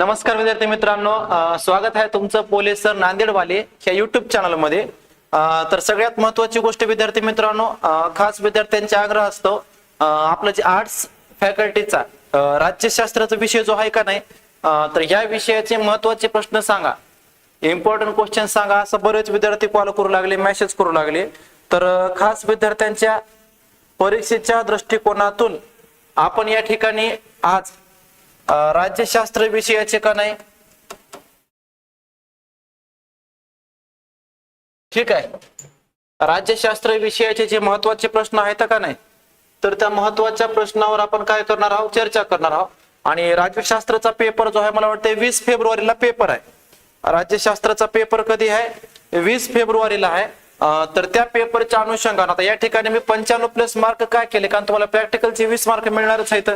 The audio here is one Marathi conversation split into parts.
नमस्कार विद्यार्थी मित्रांनो स्वागत आहे तुमचं पोलीस सर नांदेडवाले ह्या युट्यूब चॅनलमध्ये मध्ये तर सगळ्यात महत्वाची गोष्ट विद्यार्थी मित्रांनो खास विद्यार्थ्यांचा आग्रह असतो आपलं जे आर्ट्स फॅकल्टीचा राज्यशास्त्राचा विषय जो आहे का नाही तर या विषयाचे महत्त्वाचे प्रश्न सांगा. इम्पॉर्टंट क्वेश्चन सांगा असं बरेच विद्यार्थी कॉल करू लागले मेसेज करू लागले. तर खास विद्यार्थ्यांच्या परीक्षेच्या दृष्टिकोनातून आपण या ठिकाणी आज राज्यशास्त्र विषयाचे का नाही? ठीक आहे. राज्यशास्त्र विषयाचे जे महत्त्वाचे प्रश्न आहेत का नाही? तर त्या महत्त्वाच्या प्रश्नावर आपण काय करणार आहोत? चर्चा करणार आहोत. आणि राज्यशास्त्राचा पेपर जो आहे मला वाटतं वीस फेब्रुवारीला पेपर आहे. राज्यशास्त्राचा पेपर कधी आहे? वीस फेब्रुवारीला आहे. तर त्या पेपरच्या अनुषंगाने आता या ठिकाणी मी पंच्याण्णव प्लस मार्क काय केले? कारण तुम्हाला प्रॅक्टिकलचे वीस मार्क मिळणारच आहेत.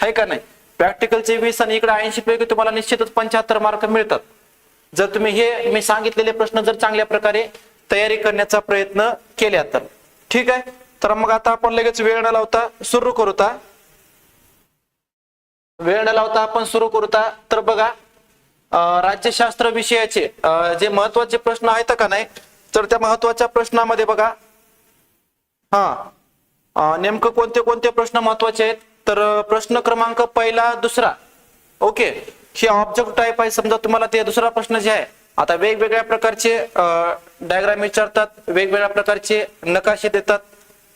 आहे का नाही? प्रॅक्टिकलचे वीस आणि इकडे ऐंशी पैकी तुम्हाला निश्चितच पंच्याहत्तर मार्क मिळतात. जर तुम्ही हे मी सांगितलेले प्रश्न जर चांगल्या प्रकारे तयारी करण्याचा प्रयत्न केला तर. ठीक आहे? तर मग आता आपण लगेच वेळ न लावता सुरू करूता वेळ न लावता आपण सुरू करूता तर बघा राज्यशास्त्र विषयाचे जे महत्त्वाचे प्रश्न आहेत का नाही? तर त्या महत्त्वाच्या प्रश्नामध्ये बघा. हा. नेमकं कोणते कोणते प्रश्न महत्त्वाचे आहेत? तर प्रश्न क्रमांक पहिला दुसरा. ओके. हे ऑब्जेक्ट टाईप आहे. समजा तुम्हाला ते दुसरा प्रश्न जे आहे आता वेगवेगळ्या प्रकारचे डायग्राम विचारतात वेगवेगळ्या प्रकारचे नकाशे देतात.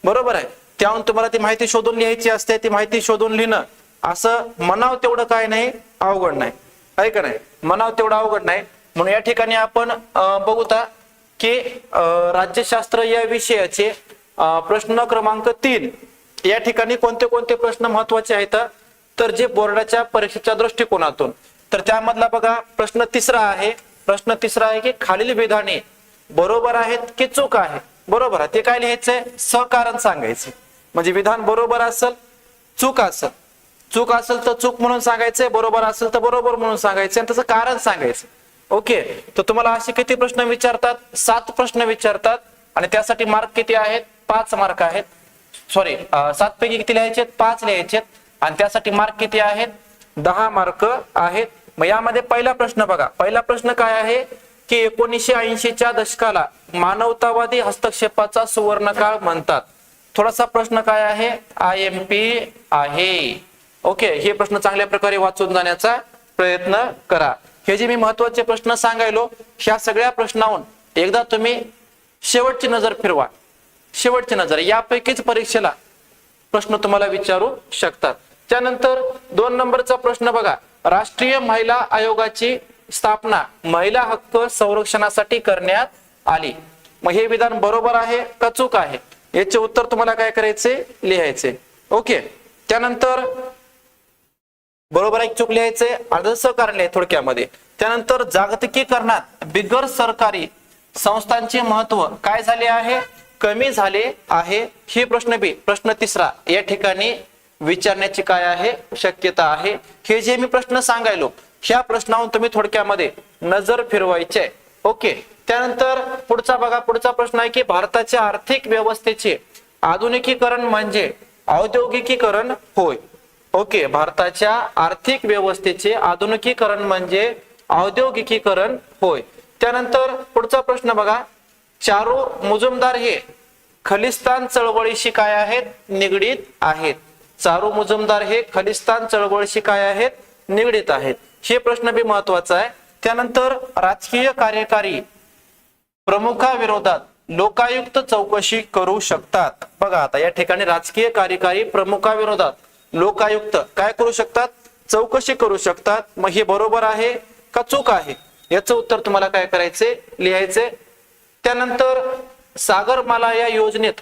बरोबर आहे. त्याहून तुम्हाला ती माहिती शोधून लिहायची असते. ती माहिती शोधून लिहिणं असं म्हणाव तेवढं काय नाही अवघड नाही. आहे का नाही? म्हणाव तेवढं अवघड नाही. म्हणून या ठिकाणी आपण बघूता की राज्यशास्त्र या विषयाचे प्रश्न क्रमांक तीन. या ठिकाणी कोणते कोणते प्रश्न महत्त्वाचे आहेत तर जे बोर्डाच्या परीक्षेच्या दृष्टिकोनातून. तर त्यामधला बघा प्रश्न तिसरा आहे. प्रश्न तिसरा आहे की खालील विधाने बरोबर आहेत की चूक आहे? बरोबर आहे. ते काय लिहायचंय? सहकारण सांगायचे. म्हणजे विधान बरोबर असेल चूक असेल. चूक असेल तर चूक म्हणून सांगायचंय बरोबर असेल तर बरोबर म्हणून सांगायचं आणि त्याचं कारण सांगायचं. ओके? तर तुम्हाला असे किती प्रश्न विचारतात? सात प्रश्न विचारतात आणि त्यासाठी मार्क किती आहेत? पाच मार्क आहेत. सॉरी सात पैकी किती लिहायचे पाच लिहायचे आणि त्यासाठी मार्क किती आहेत? दहा मार्क आहेत. मग यामध्ये पहिला प्रश्न बघा. पहिला प्रश्न काय आहे? की एकोणीसशे ऐंशीच्या दशकाला मानवतावादी हस्तक्षेपाचा सुवर्णकाळ म्हणतात. थोडासा प्रश्न काय आहे? आय एम पी आहे. ओके हे प्रश्न चांगल्या प्रकारे वाचून जाण्याचा प्रयत्न करा. हे जे मी महत्त्वाचे प्रश्न सांगायलो ह्या सगळ्या प्रश्नाहून एकदा तुम्ही शेवटची नजर फिरवा. शेवटची नजर यापैकीच परीक्षेला प्रश्न तुम्हाला विचारू शकतात. त्यानंतर दोन नंबरचा प्रश्न बघा. राष्ट्रीय महिला आयोगाची स्थापना महिला हक्क संरक्षणासाठी करण्यात आली. मग हे विधान बरोबर आहे का चूक आहे? याचे उत्तर तुम्हाला काय करायचे? लिहायचे. ओके. त्यानंतर बरोबर एक चूक लिहायचे अर्ध लिहाय थोडक्यामध्ये. त्यानंतर जागतिकीकरणात बिगर सरकारी संस्थांचे महत्त्व काय झाले आहे? कमी झाले आहे हे प्रश्न बी. प्रश्न तिसरा या ठिकाणी विचारण्याची काय आहे? शक्यता आहे. हे जे मी प्रश्न सांगायलो ह्या प्रश्नाहून तुम्ही थोडक्यामध्ये नजर फिरवायचे ओके. त्यानंतर पुढचा बघा पुढचा प्रश्न आहे की भारताच्या आर्थिक व्यवस्थेचे आधुनिकीकरण म्हणजे औद्योगिकीकरण होय. ओके. भारताच्या आर्थिक व्यवस्थेचे आधुनिकीकरण म्हणजे औद्योगिकीकरण होय. त्यानंतर पुढचा प्रश्न बघा चारू मुजुमदार हे खलिस्तान चळवळीशी काय आहेत? निगडीत आहेत. चारू मुजुमदार हे खलिस्तान चळवळीशी काय आहेत? निगडीत आहेत. हे प्रश्न बी महत्त्वाचा आहे. त्यानंतर राजकीय कार्यकारी प्रमुखाविरोधात लोकायुक्त चौकशी करू शकतात. बघा आता या ठिकाणी राजकीय कार्यकारी प्रमुखाविरोधात लोकायुक्त काय करू शकतात? चौकशी करू शकतात. मग हे बरोबर आहे का चूक आहे? याचं उत्तर तुम्हाला काय करायचे लिहायचे त्यानंतर सागरमाला या योजनेत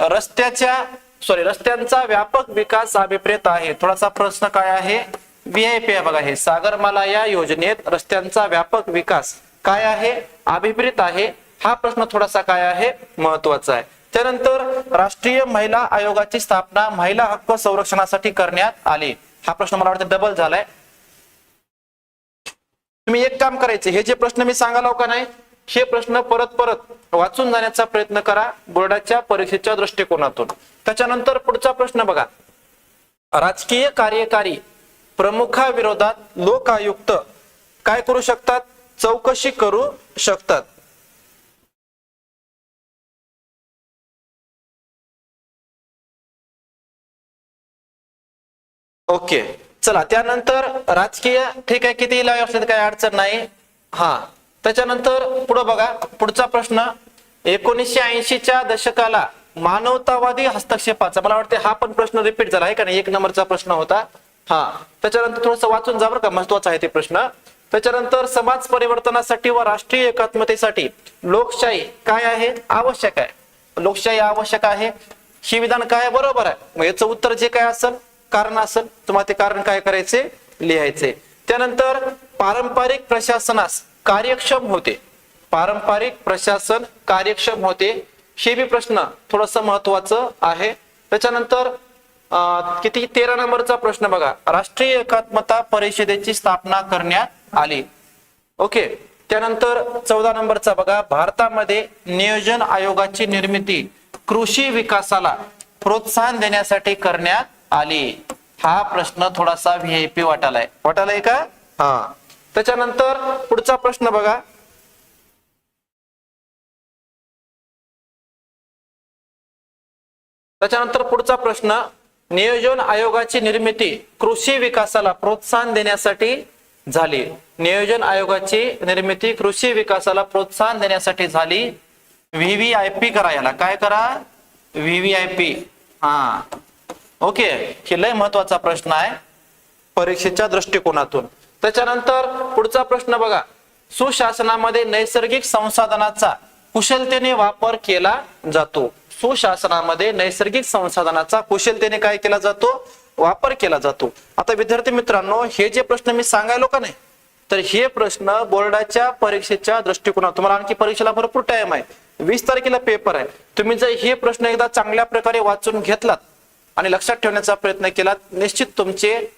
रस्त्याच्या सॉरी रस्त्यांचा व्यापक विकास अभिप्रेत आहे. थोडासा प्रश्न काय आहे? व्हीआयपी आहे बघा हे. सागरमाला या योजनेत रस्त्यांचा व्यापक विकास काय आहे? अभिप्रेत आहे. हा प्रश्न थोडासा काय आहे? महत्त्वाचा आहे. त्यानंतर राष्ट्रीय महिला आयोगाची स्थापना महिला हक्क संरक्षणासाठी करण्यात आली. हा प्रश्न मला वाटतं डबल झालाय. तुम्ही एक काम करायचे. हे जे प्रश्न मी सांगालो हो का नाही? हे प्रश्न परत परत वाचून जाण्याचा प्रयत्न करा बोर्डाच्या परीक्षेच्या दृष्टिकोनातून. त्याच्यानंतर पुढचा प्रश्न बघा. राजकीय कार्यकारी प्रमुखाविरोधात लोक आयुक्त काय करू शकतात? चौकशी करू शकतात. ओके. चला त्यानंतर राजकीय ठीक आहे किती लावे असले काही अडचण नाही. हा. त्याच्यानंतर पुढे बघा पुढचा प्रश्न एकोणीसशे ऐंशीच्या दशकाला मानवतावादी हस्तक्षेपाचा मला वाटते हा पण प्रश्न रिपीट झाला आहे का नाही? एक नंबरचा प्रश्न होता. हा. त्याच्यानंतर थोडस वाचून जा बरं का महत्त्वाचा आहे ते प्रश्न. त्याच्यानंतर समाज परिवर्तनासाठी व राष्ट्रीय एकात्मतेसाठी लोकशाही काय आहे? आवश्यक आहे. लोकशाही आवश्यक आहे. हे विधान काय आहे? बरोबर आहे. मग याचं उत्तर जे काय असेल कारण असेल तुम्हाला ते कारण काय करायचे? लिहायचे. त्यानंतर पारंपरिक प्रशासनास कार्यक्षम होते. पारंपरिक प्रशासन कार्यक्षम होते. हे बी प्रश्न थोडस महत्वाचं आहे. त्याच्यानंतर किती तेरा नंबरचा प्रश्न बघा. राष्ट्रीय एकात्मता परिषदेची स्थापना करण्यात आली. ओके. त्यानंतर चौदा नंबरचा बघा. भारतामध्ये नियोजन आयोगाची निर्मिती कृषी विकासाला प्रोत्साहन देण्यासाठी करण्यात आली. हा प्रश्न थोडासा व्हीआयपी वाटालाय. वाटालाय का? हा. त्याच्यानंतर पुढचा प्रश्न बघा. त्याच्यानंतर पुढचा प्रश्न नियोजन आयोगाची निर्मिती कृषी विकासाला प्रोत्साहन देण्यासाठी झाली. नियोजन आयोगाची निर्मिती कृषी विकासाला प्रोत्साहन देण्यासाठी झाली. व्हीव्हीआयपी करा याला. काय करा? व्हीव्हीआयपी हा. ओके. हे लय महत्त्वाचा प्रश्न आहे. परीक्षेच्या दृष्टिकोनातून. त्याच्यानंतर पुढचा प्रश्न बघा. सुशासनामध्ये नैसर्गिक संसाधनाचा कुशलतेने वापर केला जातो. सुशासनामध्ये नैसर्गिक संसाधनाचा कुशलतेने काय केला जातो? वापर केला जातो. आता विद्यार्थी मित्रांनो हे जे प्रश्न मी सांगायलो का नाही? तर हे प्रश्न बोर्डाच्या परीक्षेच्या दृष्टिकोनात तुम्हाला आणखी परीक्षेला भरपूर टाइम आहे. वीस तारखेला पेपर आहे. तुम्ही जर हे प्रश्न एकदा चांगल्या प्रकारे वाचून घेतलात आणि लक्षात ठेवण्याचा प्रयत्न केलात निश्चित तुमचे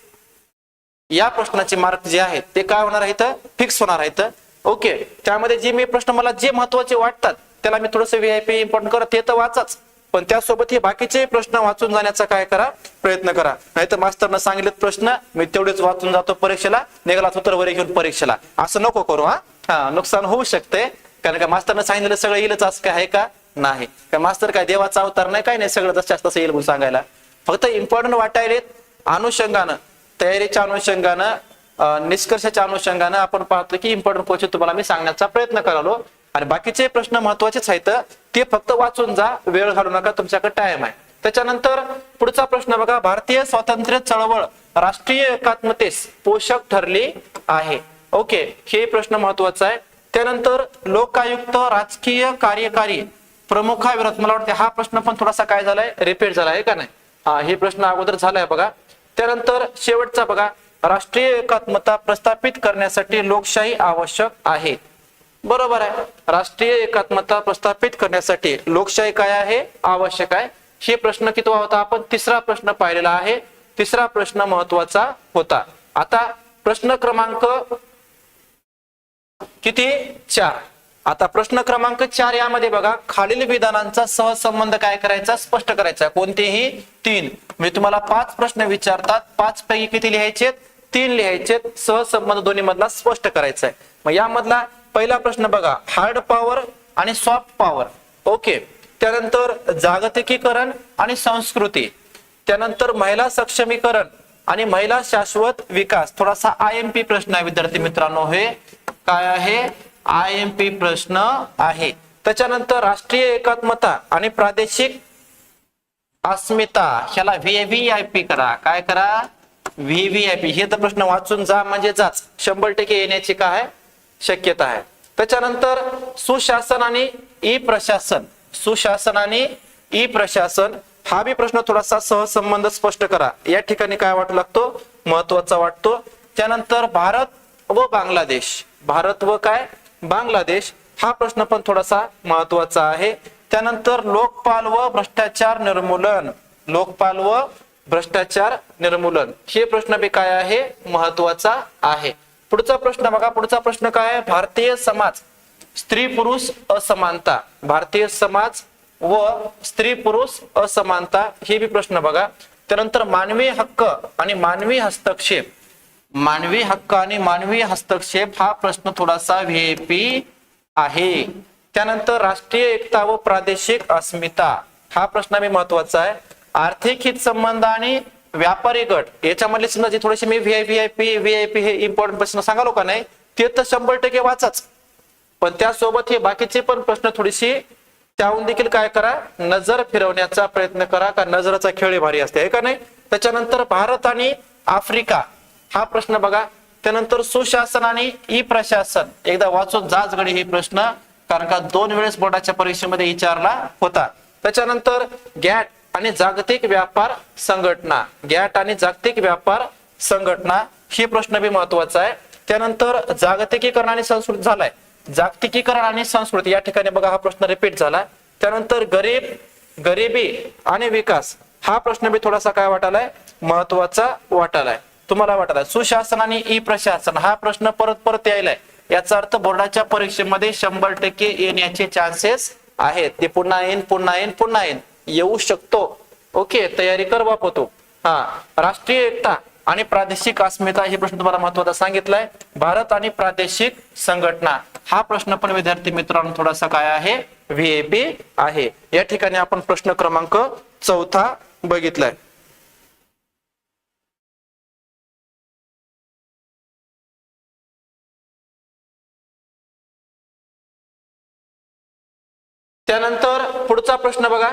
या प्रश्नाचे मार्क जे आहेत ते काय होणार आहेत? फिक्स होणार आहेत. ओके त्यामध्ये जे मी प्रश्न मला जे महत्त्वाचे वाटतात त्याला मी थोडस व्हीआयपी इम्पॉर्टंट करत ते तर वाचाच. पण त्यासोबत हे बाकीचे प्रश्न वाचून जाण्याचा काय करा? प्रयत्न करा. नाहीतर मास्तरनं सांगितलेत प्रश्न मी तेवढेच वाचून जातो परीक्षेला निघाला तर वर घेऊन परीक्षेला. असं नको करू हा. हा नुकसान होऊ शकते. कारण का मास्तरनं सांगितलेलं सगळं येईलच असं काय आहे का? नाही. का मास्तर काय देवाचा अवतार नाही काय नाही सगळं जसं तसं येईल म्हणून सांगायला. फक्त इम्पॉर्टंट वाटायलेत अनुषंगानं. तयारीच्या अनुषंगानं निष्कर्षाच्या अनुषंगानं आपण पाहतो की इम्पॉर्टंट क्वेश्चन तुम्हाला मी सांगण्याचा प्रयत्न करालो. आणि बाकीचे प्रश्न महत्वाचेच आहेत. ते फक्त वाचून जा. वेळ घालू नका. तुमच्याकडे टाइम आहे. त्याच्यानंतर पुढचा प्रश्न बघा. भारतीय स्वातंत्र्य चळवळ राष्ट्रीय एकात्मतेस पोषक ठरली आहे. ओके. हे प्रश्न महत्त्वाचा आहे. त्यानंतर लोकायुक्त राजकीय कार्यकारी प्रमुखाविरोधात मला वाटते हा प्रश्न पण थोडासा काय झालाय? रिपीट झालाय आहे का नाही? हा हे प्रश्न अगोदर झालाय बघा. त्यानंतर शेवटचा बघा राष्ट्रीय एकात्मता प्रस्थापित करण्यासाठी लोकशाही आवश्यक आहे. बरोबर आहे. राष्ट्रीय एकात्मता प्रस्थापित करण्यासाठी लोकशाही काय आहे? आवश्यक आहे. हे प्रश्न किती होता? आपण तिसरा प्रश्न पाहिलेला आहे. तिसरा प्रश्न महत्त्वाचा होता. आता प्रश्न क्रमांक किती? चार. आता प्रश्न क्रमांक चार यामध्ये बघा खालील विधानांचा सहसंबंध काय करायचा स्पष्ट करायचा. कोणतेही? तीन. मी तुम्हाला पाच प्रश्न विचारतात पाच पैकी किती लिहायचे? तीन लिहायचे. सहसंबंध दोन्ही मधला स्पष्ट करायचा आहे. मग यामधला पहिला प्रश्न बघा हार्ड पॉवर आणि सॉफ्ट पॉवर ओके त्यानंतर जागतिकीकरण आणि संस्कृती. त्यानंतर महिला सक्षमीकरण आणि महिला शाश्वत विकास. थोडासा आय एम पी प्रश्न आहे विद्यार्थी मित्रांनो हे काय आहे? आय एम पी प्रश्न आहे. त्याच्यानंतर राष्ट्रीय एकात्मता आणि प्रादेशिक अस्मिता ह्याला व्हीव्हीआयपी करा. काय करा? व्हीव्हीआयपी हे तर प्रश्न वाचून जा म्हणजे जाच. शंभर टक्के येण्याची काय शक्यता आहे. त्याच्यानंतर सुशासन आणि ई प्रशासन सुशासन आणि ई प्रशासन हा बी प्रश्न थोडासा सहसंबंध स्पष्ट करा. या ठिकाणी काय वाटू लागतो? महत्त्वाचा वाटतो. त्यानंतर भारत व बांगलादेश. भारत व काय? बांगलादेश हा प्रश्न पण थोडासा महत्त्वाचा आहे. त्यानंतर लोकपाल व भ्रष्टाचार निर्मूलन. लोकपाल व भ्रष्टाचार निर्मूलन. हे प्रश्न बी काय आहे? महत्त्वाचा आहे. पुढचा प्रश्न बघा. पुढचा प्रश्न काय आहे? भारतीय समाज स्त्री पुरुष असमानता. भारतीय समाज व स्त्री पुरुष असमानता हे बी प्रश्न बघा. त्यानंतर मानवी हक्क आणि मानवी हस्तक्षेप. मानवी हक्क आणि मानवी हस्तक्षेप हा प्रश्न थोडासा व्हीएपी आहे. त्यानंतर राष्ट्रीय एकता व प्रादेशिक अस्मिता हा प्रश्न मी महत्त्वाचा आहे. आर्थिक हित संबंध आणि व्यापारी गट याच्यामधले समजा जे थोडेसे मी V I V I P V I P हे इम्पॉर्टंट प्रश्न सांगा का नाही ते तर शंभर टक्के वाचाच. पण त्यासोबत हे बाकीचे पण प्रश्न थोडीशी त्याहून देखील काय करा नजर फिरवण्याचा प्रयत्न करा का नजराचा खेळ भारी असते आहे का नाही? त्याच्यानंतर भारत आणि आफ्रिका हा प्रश्न बघा. त्यानंतर सुशासन आणि ई प्रशासन एकदा वाचून जाचगडी हे प्रश्न. कारण का दोन वेळेस बोर्डाच्या परीक्षेमध्ये विचारला होता. त्याच्यानंतर गॅट आणि जागतिक व्यापार संघटना. गॅट आणि जागतिक व्यापार संघटना हे प्रश्न बी महत्त्वाचा आहे. त्यानंतर जागतिकीकरण आणि संस्कृत झालाय. जागतिकीकरण आणि संस्कृती या ठिकाणी बघा हा प्रश्न रिपीट झाला. त्यानंतर गरीब गरिबी आणि विकास. हा प्रश्न बी थोडासा काय वाटालाय महत्त्वाचा वाटालाय तुम्हाला वाटालाय सुशासन आणि ई प्रशासन हा प्रश्न परत परत यायलाय. याचा अर्थ बोर्डाच्या परीक्षेमध्ये शंभर टक्के येण्याचे चान्सेस आहेत. ते पुन्हा येईन पुन्हा येईन पुन्हा येईन. येऊ शकतो. ओके तयारी कर बापतो हा राष्ट्रीय एकता आणि प्रादेशिक अस्मिता हे प्रश्न तुम्हाला महत्त्वाचा सांगितलाय. भारत आणि प्रादेशिक संघटना. हा प्रश्न पण विद्यार्थी मित्रांनो थोडासा काय आहे? व्हीएपी आहे. या ठिकाणी आपण प्रश्न क्रमांक चौथा बघितलाय. प्रश्न बघा.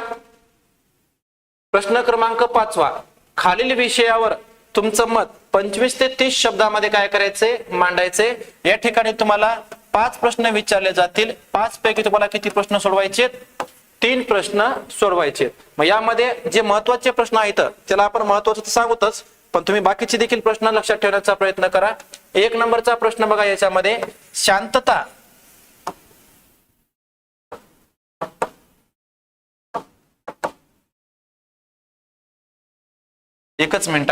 प्रश्न क्रमांक पाचवा. खालील विषयावर तुमचं मत पंचवीस ते तीस शब्दामध्ये काय करायचे मांडायचे? या ठिकाणी तुम्हाला पाच प्रश्न विचारले जातील. पाच पैकी तुम्हाला किती प्रश्न सोडवायचे? तीन प्रश्न सोडवायचे. मग यामध्ये जे महत्त्वाचे प्रश्न आहेत त्याला आपण महत्वाचं तर सांगूतच पण तुम्ही बाकीचे देखील प्रश्न लक्षात ठेवण्याचा प्रयत्न करा. एक नंबरचा प्रश्न बघा याच्यामध्ये. शांतता एकच मिनिट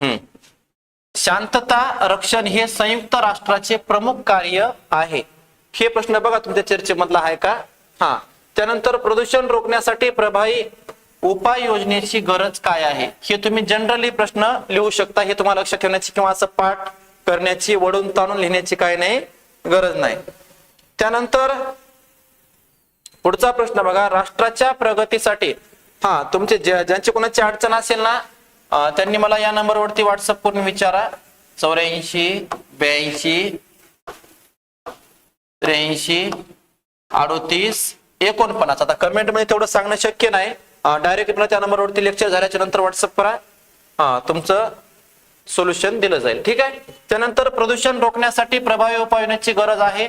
हम्म. शांतता रक्षण हे संयुक्त राष्ट्राचे प्रमुख कार्य आहे. हे प्रश्न बघा तुमच्या चर्चेमधला आहे का? हा. त्यानंतर प्रदूषण रोखण्यासाठी प्रभावी उपाय योजनेची गरज काय आहे? हे तुम्ही जनरली प्रश्न लिहू शकता हे तुम्हाला लक्षात ठेवण्याची किंवा असं पाठ करण्याची वडून ताणून लिहिण्याची काय नाही गरज नाही. त्यानंतर पुढचा प्रश्न बघा राष्ट्राच्या प्रगतीसाठी हा तुमचे ज्या- ज्यांची कोणाची अडचण असेल ना त्यांनी मला या नंबरवरती व्हॉट्सअप करून विचारा. चौऱ्याऐंशी ब्याऐंशी त्र्याऐंशी अडोतीस एकोणपन्नास. आता कमेंटमध्ये तेवढं सांगणं शक्य नाही. डायरेक्ट मला त्या नंबरवरती लेक्चर झाल्याच्यानंतर व्हॉट्सअप करा. हा तुमचं सोल्युशन दिलं जाईल. ठीक आहे? त्यानंतर प्रदूषण रोखण्यासाठी प्रभावी उपाययोजनेची गरज आहे.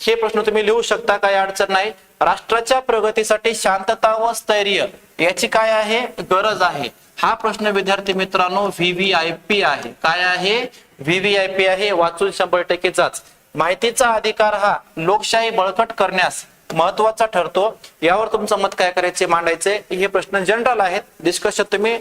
हे प्रश्न तुम्ही लिहू शकता काही अडचण नाही. राष्ट्राच्या प्रगतीसाठी शांतता व स्थैर्य याची काय आहे? गरज आहे. हा प्रश्न विद्यार्थी मित्रांनो व्हीव्हीआयपी आहे. काय आहे? व्हीव्हीआयपी आहे. वाचून शंभर टक्केचाच. माहितीचा अधिकार हा लोकशाही बळकट करण्यास महत्त्वाचा ठरतो. यावर तुमचं मत काय करायचे मांडायचे? हे प्रश्न जनरल आहेत. डिस्कशन तुम्ही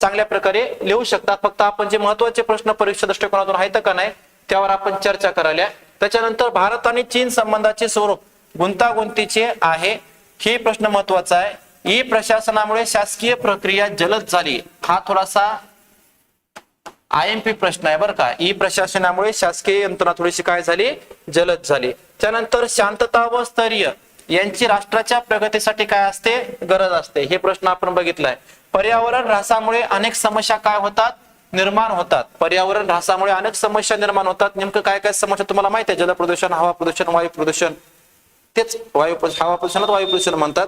चांगल्या प्रकारे लिहू शकता. फक्त आपण जे महत्त्वाचे प्रश्न परीक्षा दृष्टिकोनातून आहेत का नाही त्यावर आपण चर्चा करायला. त्याच्यानंतर भारत आणि चीन संबंधाचे स्वरूप गुंतागुंतीचे आहे. हे प्रश्न महत्त्वाचा आहे. ई प्रशासनामुळे शासकीय प्रक्रिया जलद झाली. हा थोडासा आय एम पी प्रश्न आहे बरं का. ई प्रशासनामुळे शासकीय यंत्रणा थोडीशी काय झाली? जलद झाली. त्यानंतर शांतता व स्थैर्य यांची राष्ट्राच्या प्रगतीसाठी काय असते? गरज असते. हे प्रश्न आपण बघितलाय. पर्यावरण ऱ्हासामुळे अनेक समस्या काय होतात? निर्माण होतात. पर्यावरण ऱ्हासामुळे अनेक समस्या निर्माण होतात. नेमकं काय काय समस्या तुम्हाला माहिती आहे? जलप्रदूषण हवा प्रदूषण वायू प्रदूषण. तेच वायू प्रदूषण हवा प्रदूषणात वायू प्रदूषण म्हणतात.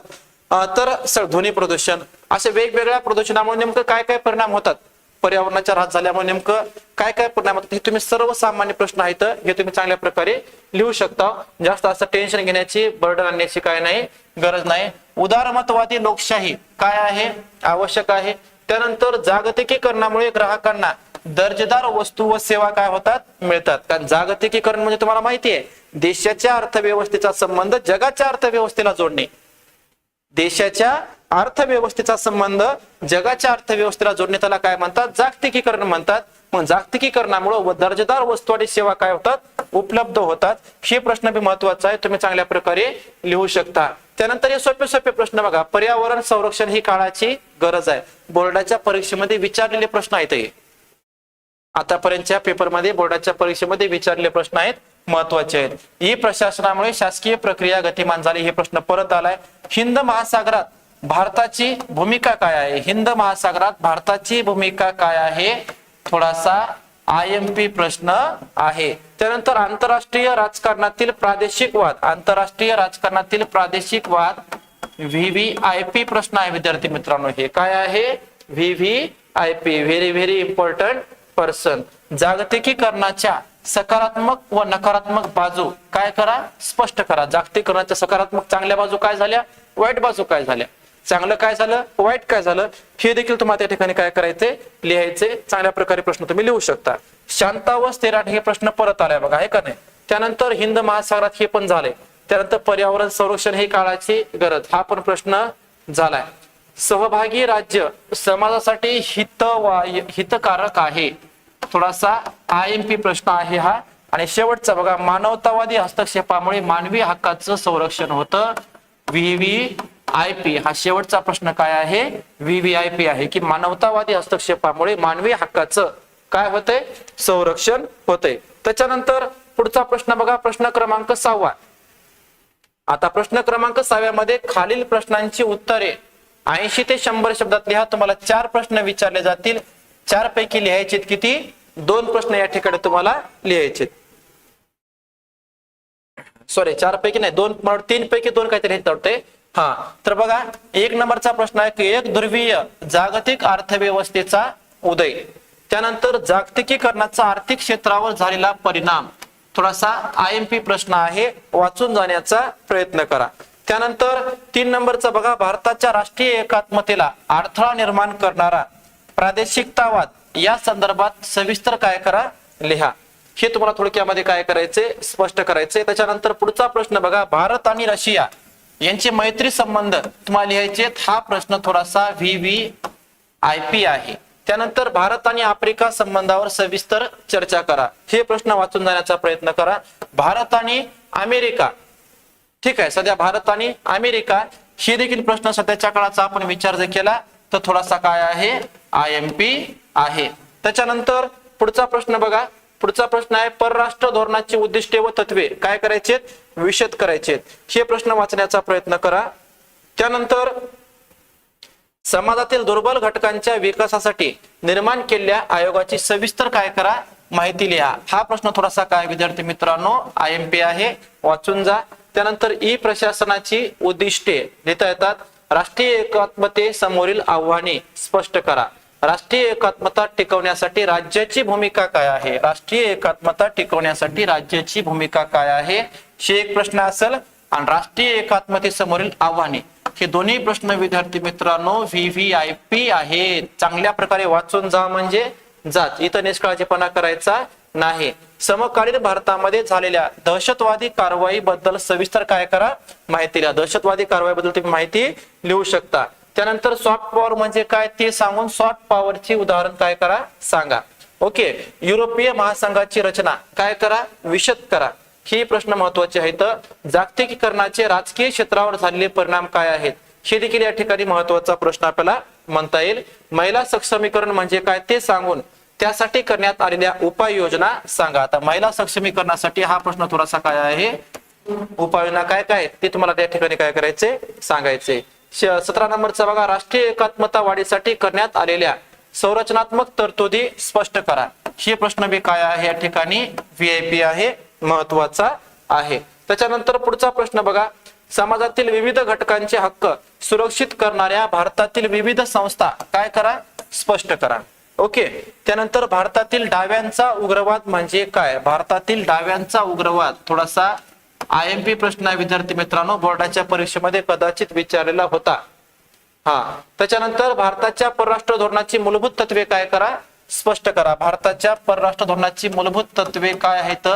तर ध्वनी प्रदूषण असे वेगवेगळ्या प्रदूषणामुळे नेमकं काय काय परिणाम होतात? पर्यावरणाच्या ऱ्हास झाल्यामुळे नेमकं काय काय परिणाम होतात? हे तुम्ही सर्वसामान्य प्रश्न आहेत हे तुम्ही चांगल्या प्रकारे लिहू शकता. जास्त असं टेन्शन घेण्याची बर्डन आणण्याची काय नाही गरज नाही. उदारमतवादी लोकशाही काय आहे? आवश्यक आहे. त्यानंतर जागतिकीकरणामुळे ग्राहकांना दर्जेदार वस्तू व सेवा काय होतात? मिळतात. कारण जागतिकीकरण म्हणजे तुम्हाला माहिती आहे देशाच्या अर्थव्यवस्थेचा संबंध जगाच्या अर्थव्यवस्थेला जोडणे. देशाच्या अर्थव्यवस्थेचा संबंध जगाच्या अर्थव्यवस्थेला जोडणे त्याला काय म्हणतात? जागतिकीकरण म्हणतात. मग जागतिकीकरणामुळे व दर्जेदार वस्तू आणि सेवा काय होतात? उपलब्ध होतात. हे प्रश्न बी महत्त्वाचा आहे. तुम्ही चांगल्या प्रकारे लिहू शकता. त्यानंतर हे सोपे सोपे प्रश्न बघा. पर्यावरण संरक्षण ही काळाची गरज आहे. बोर्डाच्या परीक्षेमध्ये विचारलेले प्रश्न आहेत हे. आतापर्यंतच्या पेपरमध्ये बोर्डाच्या परीक्षेमध्ये विचारलेले प्रश्न आहेत. महत्त्वाचे आहेत. ई प्रशासनामुळे शासकीय प्रक्रिया गतिमान झाली हे प्रश्न परत आलाय. हिंद महासागरात भारताची भूमिका काय आहे? हिंद महासागरात भारताची भूमिका काय आहे? थोडासा आय एम पी प्रश्न आहे. त्यानंतर आंतरराष्ट्रीय राजकारणातील प्रादेशिक वाद. आंतरराष्ट्रीय राजकारणातील प्रादेशिक वाद व्ही व्ही आय पी प्रश्न आहे विद्यार्थी मित्रांनो. हे काय आहे? V V I P very very important person जागतिकीकरणाच्या सकारात्मक व नकारात्मक बाजू काय करा? स्पष्ट करा. जागतिकरणाच्या सकारात्मक चांगल्या बाजू काय झाल्या? वाईट बाजू काय झाल्या? चांगलं काय झालं? वाईट काय झालं? हे देखील तुम्हाला त्या ठिकाणी काय करायचे? लिहायचे. चांगल्या प्रकारे प्रश्न तुम्ही लिहू शकता. शांता व स्थिराट हे प्रश्न परत आलाय बघा आहे का नाही? त्यानंतर हिंद महासागरात हे पण झाले. त्यानंतर पर्यावरण संरक्षण ही काळाची गरज. हा पण प्रश्न झालाय. सहभागी राज्य समाजासाठी हितवाय हितकारक आहे. थोडासा आय एम पी प्रश्न आहे हा. आणि शेवटचा बघा मानवतावादी हस्तक्षेपामुळे मानवी हक्काचं संरक्षण होतं. व्हीव्ही आय पी हा शेवटचा प्रश्न काय आहे? व्ही आय पी आहे की मानवतावादी हस्तक्षेपामुळे मानवी हक्काचं काय होतंय? संरक्षण होते त्याच्यानंतर पुढचा प्रश्न बघा प्रश्न क्रमांक सहावा. आता प्रश्न क्रमांक सहाव्यामध्ये खालील प्रश्नांची उत्तरे. ऐंशी ते शंभर शब्दात लिहा तुम्हाला चार प्रश्न विचारले जातील. चार पैकी लिहायचे किती? दोन प्रश्न या ठिकाणी तुम्हाला लिहायचे. सॉरी चार पैकी नाही दोन तीन पैकी दोन काहीतरी लिहायचं वाटतंय. हा तर बघा एक नंबरचा प्रश्न आहे की एक ध्रुवीय जागतिक अर्थव्यवस्थेचा उदय. त्यानंतर जागतिकीकरणाचा आर्थिक क्षेत्रावर झालेला परिणाम. थोडासा आय एम पी प्रश्न आहे वाचून जाण्याचा प्रयत्न करा. त्यानंतर तीन नंबरचा बघा भारताच्या राष्ट्रीय एकात्मतेला अडथळा निर्माण करणारा प्रादेशिकतावाद. या संदर्भात सविस्तर काय करा लिहा. हे तुम्हाला थोडक्यामध्ये काय करायचे स्पष्ट करायचे त्याच्यानंतर पुढचा प्रश्न बघा भारत आणि रशिया यांचे मैत्री संबंध तुम्हाला लिहायचे हा प्रश्न थोडासा व्ही व्ही आय पी आहे. त्यानंतर भारत आणि आफ्रिका संबंधावर सविस्तर चर्चा करा. हे प्रश्न वाचून जाण्याचा प्रयत्न करा. भारत आणि अमेरिका. ठीक आहे सध्या भारत आणि अमेरिका हे देखील प्रश्न सध्याच्या काळाचा आपण विचार जर केला तर थोडासा काय आहे? आय एम पी आहे. त्याच्यानंतर पुढचा प्रश्न बघा. पुढचा प्रश्न आहे परराष्ट्र धोरणाची उद्दिष्टे व तत्वे काय करायचे विशद करायचे हे प्रश्न वाचण्याचा प्रयत्न करा. त्यानंतर समाजातील दुर्बल घटकांच्या विकासासाठी निर्माण केलेल्या आयोगाची सविस्तर काय करा? माहिती लिहा. हा प्रश्न थोडासा काय विद्यार्थी मित्रांनो? आय एम पी आहे. वाचून जा. त्यानंतर ई प्रशासनाची उद्दिष्टे लिहिता येतात. राष्ट्रीय एकात्मते समोरील आव्हाने स्पष्ट करा. राष्ट्रीय एकात्मता टिकवण्यासाठी राज्याची भूमिका काय आहे? राष्ट्रीय एकात्मता टिकवण्यासाठी राज्याची भूमिका काय आहे? हे एक प्रश्न असेल. आणि राष्ट्रीय एकात्मतेसमोरील आव्हाने हे दोन्ही प्रश्न विद्यार्थी मित्रांनो व्ही व्ही आय पी आहेत. चांगल्या प्रकारे वाचून जा म्हणजे जात. इथं निष्काळजीपणा करायचा नाही. समकालीन भारतामध्ये झालेल्या दहशतवादी कारवाई बद्दल सविस्तर काय करा? माहिती द्या. दहशतवादी कारवाई बद्दल तुम्ही माहिती लिहू शकता. त्यानंतर सॉफ्ट पॉवर म्हणजे काय ते सांगून सॉफ्ट पॉवरची उदाहरण काय करा? सांगा. ओके युरोपीय महासंघाची रचना काय करा? विशद करा. हे प्रश्न महत्त्वाचे आहेत. जागतिकीकरणाचे राजकीय क्षेत्रावर झालेले परिणाम काय आहेत? हे देखील या ठिकाणी महत्त्वाचा प्रश्न आपल्याला म्हणता येईल. महिला सक्षमीकरण म्हणजे काय ते सांगून त्यासाठी करण्यात आलेल्या उपाययोजना सांगा. आता महिला सक्षमीकरणासाठी हा प्रश्न थोडासा काय आहे? उपाययोजना काय काय आहेत? ते तुम्हाला त्या ठिकाणी काय करायचे? सांगायचे. सतरा नंबरचा बघा राष्ट्रीय एकात्मता वाढीसाठी करण्यात आलेल्या संरचनात्मक तरतुदी स्पष्ट करा. हे प्रश्न बी काय आहे? या ठिकाणी व्हीआयपी आहे महत्त्वाचा आहे. त्याच्यानंतर पुढचा प्रश्न बघा. समाजातील विविध घटकांचे हक्क सुरक्षित करणाऱ्या भारतातील विविध संस्था काय करा? स्पष्ट करा. ओके. त्यानंतर भारतातील डाव्यांचा उग्रवाद म्हणजे काय? भारतातील डाव्यांचा उग्रवाद थोडासा आय एम पी प्रश्न आहे विद्यार्थी मित्रांनो. बोर्डाच्या परीक्षेमध्ये कदाचित विचारलेला होता. हा. त्याच्यानंतर भारताच्या परराष्ट्र धोरणाची मूलभूत तत्वे काय करा? स्पष्ट करा. भारताच्या परराष्ट्र धोरणाची मूलभूत तत्वे काय आहेत?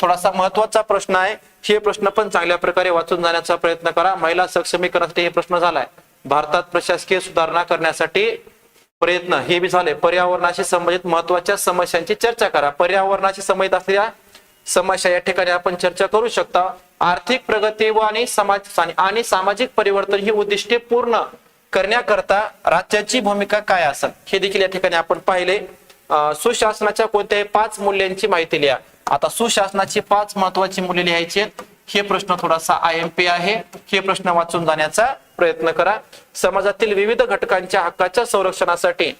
थोडासा महत्त्वाचा प्रश्न आहे. हे प्रश्न पण चांगल्या प्रकारे वाचून जाण्याचा प्रयत्न करा. महिला सक्षमीकरणासाठी हे प्रश्न झालाय. भारतात प्रशासकीय सुधारणा करण्यासाठी प्रयत्न हे बी झाले. पर्यावरणाशी संबंधित महत्त्वाच्या समस्यांची चर्चा करा. पर्यावरणाशी संबंधित असलेल्या समस्या या ठिकाणी आपण चर्चा करू शकता. आर्थिक प्रगती व आणि समाज आणि सामाजिक परिवर्तन ही उद्दिष्टे पूर्ण करण्याकरता राज्याची भूमिका काय असेल हे देखील या ठिकाणी आपण पाहिले. सुशासनाच्या कोणत्याही पाच मूल्यांची माहिती लिहा. आता सुशासनाची पाच महत्वाची मूल्य लिहायची आहेत. हे प्रश्न थोडासा आय एम पी आहे. हे प्रश्न वाचून जाण्याचा प्रयत्न करा. समाजातील विविध घटकांच्या हक्काच्या संरक्षणासाठी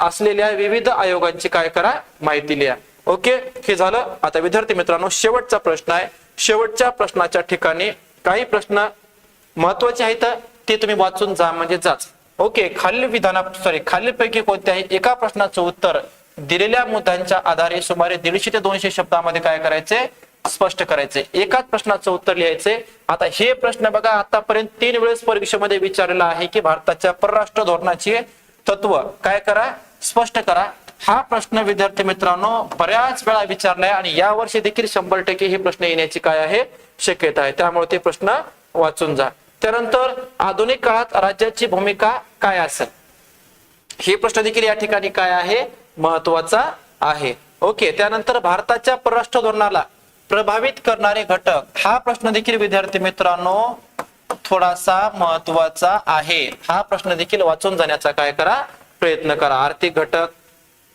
असलेल्या विविध आयोगांची काय करा माहिती लिहा. ओके हे झालं. आता विद्यार्थी मित्रांनो शेवटचा प्रश्न आहे. शेवटच्या प्रश्नाच्या ठिकाणी काही प्रश्न महत्त्वाचे आहेत ते तुम्ही वाचून जा म्हणजे जाच. ओके खालील विधाना सॉरी खालीलपैकी कोणत्याही एका प्रश्नाचं उत्तर दिलेल्या मुद्द्यांच्या आधारे सुमारे दीडशे ते दोनशे शब्दामध्ये काय करायचे? स्पष्ट करायचे. एकाच प्रश्नाचं उत्तर लिहायचे. आता हे प्रश्न बघा आतापर्यंत तीन वेळेस परीक्षेमध्ये विचारलेला आहे की भारताच्या परराष्ट्र धोरणाची तत्व काय करा? स्पष्ट करा. हा प्रश्न विद्यार्थी मित्रांनो बऱ्याच वेळा विचारलाय आणि या वर्षी देखील शंभर टक्के हे प्रश्न येण्याची काय आहे? शक्यता आहे. त्यामुळे ते प्रश्न वाचून जा. त्यानंतर आधुनिक काळात राज्याची भूमिका काय असेल? हे प्रश्न देखील या ठिकाणी काय आहे? महत्त्वाचा आहे. ओके त्यानंतर भारताच्या परराष्ट्र धोरणाला प्रभावित करणारे घटक. हा प्रश्न देखील विद्यार्थी मित्रांनो थोडासा महत्त्वाचा आहे. हा प्रश्न देखील वाचून जाण्याचा काय करा? प्रयत्न करा. आर्थिक घटक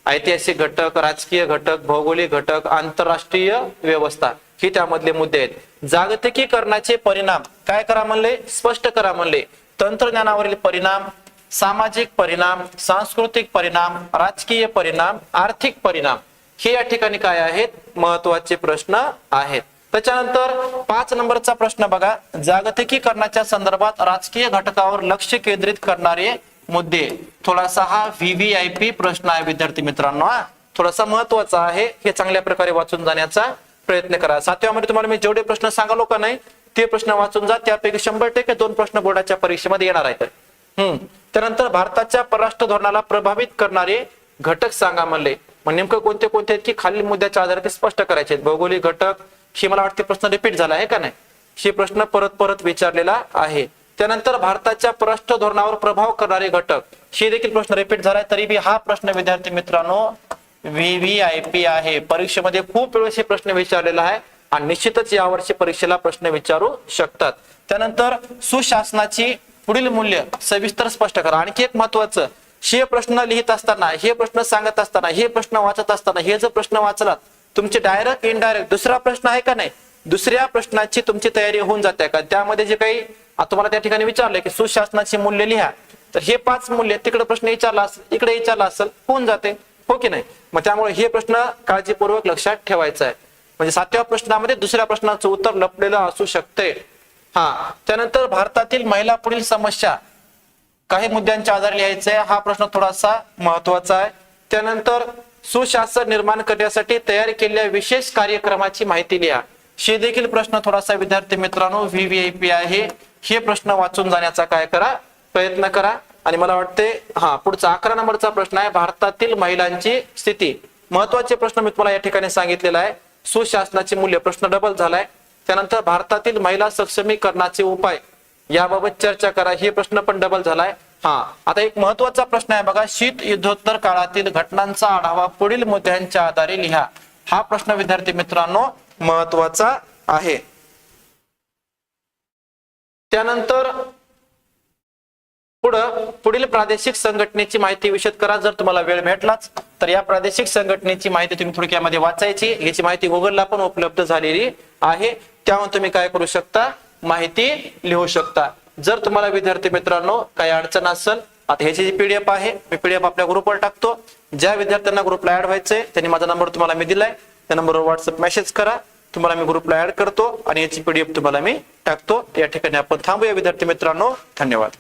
ऐतिहासिक घटक राजकीय घटक भौगोलिक घटक आंतरराष्ट्रीय व्यवस्था ही त्यामधले मुद्दे आहेत. जागतिकीकरणाचे परिणाम काय करा म्हणले? स्पष्ट करा म्हणले. तंत्रज्ञानावरील परिणाम सामाजिक परिणाम सांस्कृतिक परिणाम राजकीय परिणाम आर्थिक परिणाम हे या ठिकाणी काय आहेत? महत्त्वाचे प्रश्न आहेत. त्याच्यानंतर पाच नंबरचा प्रश्न बघा. जागतिकीकरणाच्या संदर्भात राजकीय घटकावर लक्ष केंद्रित करणारे मुद्दे. थोडासा हा व्हीव्हीआयपी प्रश्न आहे विद्यार्थी मित्रांनो हा. थोडासा महत्त्वाचा आहे हे चांगल्या प्रकारे वाचून जाण्याचा प्रयत्न करा. सातव्यामध्ये तुम्हाला मी जेवढे प्रश्न सांगालो का नाही ते प्रश्न वाचून जा. त्यापैकी शंभर टक्के दोन प्रश्न बोर्डाच्या परीक्षेमध्ये येणार आहेत. हम्म. त्यानंतर भारताच्या परराष्ट्र धोरणाला प्रभावित करणारे घटक सांगा म्हणले. मग नेमकं कोणते कोणते आहेत की खालील मुद्द्याच्या आधारे ते स्पष्ट करायचे आहेत? भौगोलिक घटक हे मला वाटते प्रश्न रिपीट झाला आहे का नाही? हे प्रश्न परत परत विचारलेला आहे. त्यानंतर भारताच्या परराष्ट्र धोरणावर प्रभाव करणारे घटक. हे देखील प्रश्न रिपीट झालाय तरी बी हा प्रश्न विद्यार्थी मित्रांनो व्हीव्हीआयपी आहे. परीक्षेमध्ये खूप वेळेस हे प्रश्न विचारलेला आहे आणि निश्चितच यावर्षी परीक्षेला प्रश्न विचारू शकतात. त्यानंतर सुशासनाची पुढील मूल्य सविस्तर स्पष्ट करा. आणखी एक महत्वाचं हे प्रश्न लिहित असताना हे प्रश्न सांगत असताना हे प्रश्न वाचत असताना हे जर प्रश्न वाचलात तुमचे डायरेक्ट इनडायरेक्ट दुसरा प्रश्न आहे का नाही? दुसऱ्या प्रश्नाची तुमची तयारी होऊन जाते का? त्यामध्ये जे काही आता तुम्हाला त्या ठिकाणी विचारलंय की सुशासनाची मूल्य लिहा. तर हे पाच मूल्य तिकडे प्रश्न विचारला असेल इकडे विचारला असेल होऊन जाते. हो की नाही? मग त्यामुळे हे प्रश्न काळजीपूर्वक लक्षात ठेवायचा आहे. म्हणजे सातव्या प्रश्नामध्ये दुसऱ्या प्रश्नाचं उत्तर लपलेलं असू शकते. हा त्यानंतर भारतातील महिला पुढील समस्या. काही मुद्द्यांच्या आधारे लिहायचा आहे हा प्रश्न थोडासा महत्त्वाचा आहे. त्यानंतर सुशासन निर्माण करण्यासाठी तयार केलेल्या विशेष कार्यक्रमाची माहिती लिहा. हे देखील प्रश्न थोडासा विद्यार्थी मित्रांनो व्हीव्हीआयपी आहे. हे प्रश्न वाचून जाण्याचा काय करा प्रयत्न करा. आणि मला वाटते हा पुढचा अकरा नंबरचा प्रश्न आहे भारतातील महिलांची स्थिती. महत्त्वाचे प्रश्न मी तुम्हाला या ठिकाणी सांगितलेला आहे. सुशासनाचे मूल्य प्रश्न डबल झालाय. त्यानंतर भारतातील महिला सक्षमीकरणाचे उपाय याबाबत चर्चा करा. हे प्रश्न पण डबल झालाय. हा आता एक महत्त्वाचा प्रश्न आहे बघा. शीत युद्धोत्तर काळातील घटनांचा आढावा पुढील मुद्द्यांच्या आधारे लिहा. हा प्रश्न विद्यार्थी मित्रांनो महत्त्वाचा आहे. त्यानंतर पुढं पुढील प्रादेशिक संघटनेची माहिती विशद करा. जर तुम्हाला वेळ भेटलाच तर या प्रादेशिक संघटनेची माहिती तुम्ही थोडक्यामध्ये वाचायची. याची माहिती गुगलला पण उपलब्ध झालेली आहे. त्यावर तुम्ही काय करू शकता? माहिती लिहू शकता. जर तुम्हाला विद्यार्थी मित्रांनो काही अडचण असेल आता ह्याची जी पीडीएफ आहे मी पीडीएफ आपल्या ग्रुपवर टाकतो. ज्या विद्यार्थ्यांना ग्रुपला ऍड व्हायचंय त्यांनी माझा नंबर तुम्हाला मी दिलाय. त्या नंबरवर व्हॉट्सअप मेसेज करा. तुम्हाला मी ग्रुपला ऍड करतो आणि याची पीडीएफ तुम्हाला मी टाकतो. या ठिकाणी आपण थांबूया. विद्यार्थी मित्रांनो धन्यवाद.